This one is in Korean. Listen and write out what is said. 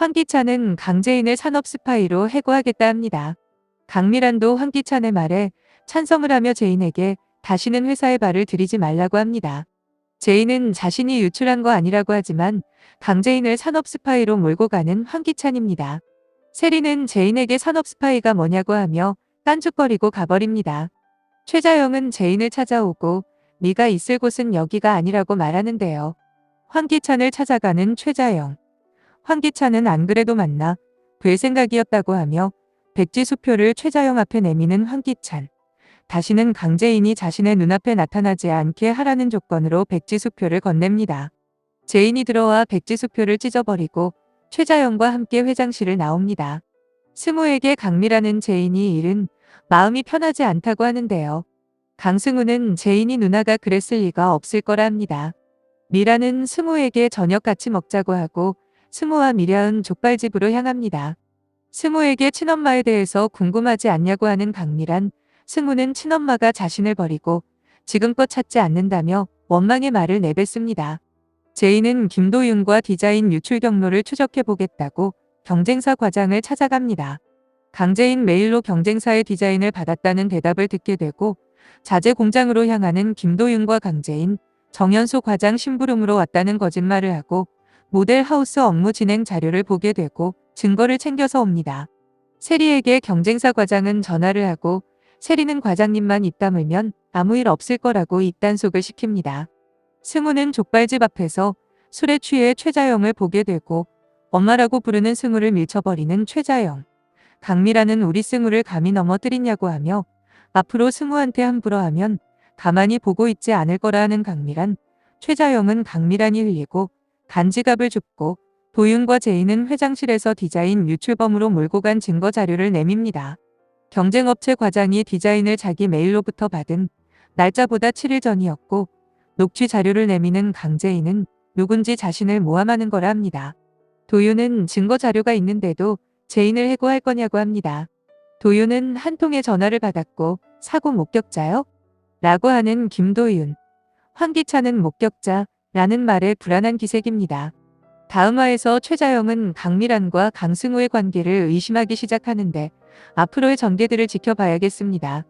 황기찬은 강재인을 산업 스파이로 해고하겠다 합니다. 강미란도 황기찬의 말에 찬성을 하며 제인에게 다시는 회사에 발을 들이지 말라고 합니다. 제인은 자신이 유출한 거 아니라고 하지만 강재인을 산업 스파이로 몰고 가는 황기찬입니다. 세리는 제인에게 산업 스파이가 뭐냐고 하며 딴죽거리고 가버립니다. 최자영은 제인을 찾아오고 네가 있을 곳은 여기가 아니라고 말하는데요. 황기찬을 찾아가는 최자영. 황기찬은 안 그래도 만나 될 생각이었다고 하며 백지 수표를 최자영 앞에 내미는 황기찬. 다시는 강재인이 자신의 눈앞에 나타나지 않게 하라는 조건으로 백지 수표를 건넵니다. 제인이 들어와 백지 수표를 찢어버리고 최자영과 함께 회장실을 나옵니다. 승우에게 강미라는 제인이 일은 마음이 편하지 않다고 하는데요. 강승우는 제인이 누나가 그랬을 리가 없을 거라 합니다. 미라는 승우에게 저녁 같이 먹자고 하고 승우와 미라은 족발집으로 향합니다. 승우에게 친엄마에 대해서 궁금하지 않냐고 하는 강미란, 승우는 친엄마가 자신을 버리고 지금껏 찾지 않는다며 원망의 말을 내뱉습니다. 제인은 김도윤과 디자인 유출 경로를 추적해 보겠다고 경쟁사 과장을 찾아갑니다. 강재인 메일로 경쟁사의 디자인을 받았다는 대답을 듣게 되고 자재 공장으로 향하는 김도윤과 강재인, 정연소 과장 심부름으로 왔다는 거짓말을 하고 모델 하우스 업무 진행 자료를 보게 되고 증거를 챙겨서 옵니다. 세리에게 경쟁사 과장은 전화를 하고 세리는 과장님만 입 다물면 아무 일 없을 거라고 입단속을 시킵니다. 승우는 족발집 앞에서 술에 취해 최자영을 보게 되고 엄마라고 부르는 승우를 밀쳐버리는 최자영. 강미라는 우리 승우를 감히 넘어뜨리냐고 하며 앞으로 승우한테 함부로 하면 가만히 보고 있지 않을 거라 하는 강미란. 최자영은 강미란이 흘리고 간지갑을 줍고 도윤과 제인은 회장실에서 디자인 유출범으로 몰고 간 증거 자료를 내밉니다. 경쟁업체 과장이 디자인을 자기 메일로부터 받은 날짜보다 7일 전이었고 녹취 자료를 내미는 강재인은 누군지 자신을 모함하는 거라 합니다. 도윤은 증거 자료가 있는데도 제인을 해고할 거냐고 합니다. 도윤은 한 통의 전화를 받았고 사고 목격자요? 라고 하는 김도윤. 황기찬은 목격자 라는 말에 불안한 기색입니다. 다음화에서 최자영은 강미란과 강승우의 관계를 의심하기 시작하는데 앞으로의 전개들을 지켜봐야겠습니다.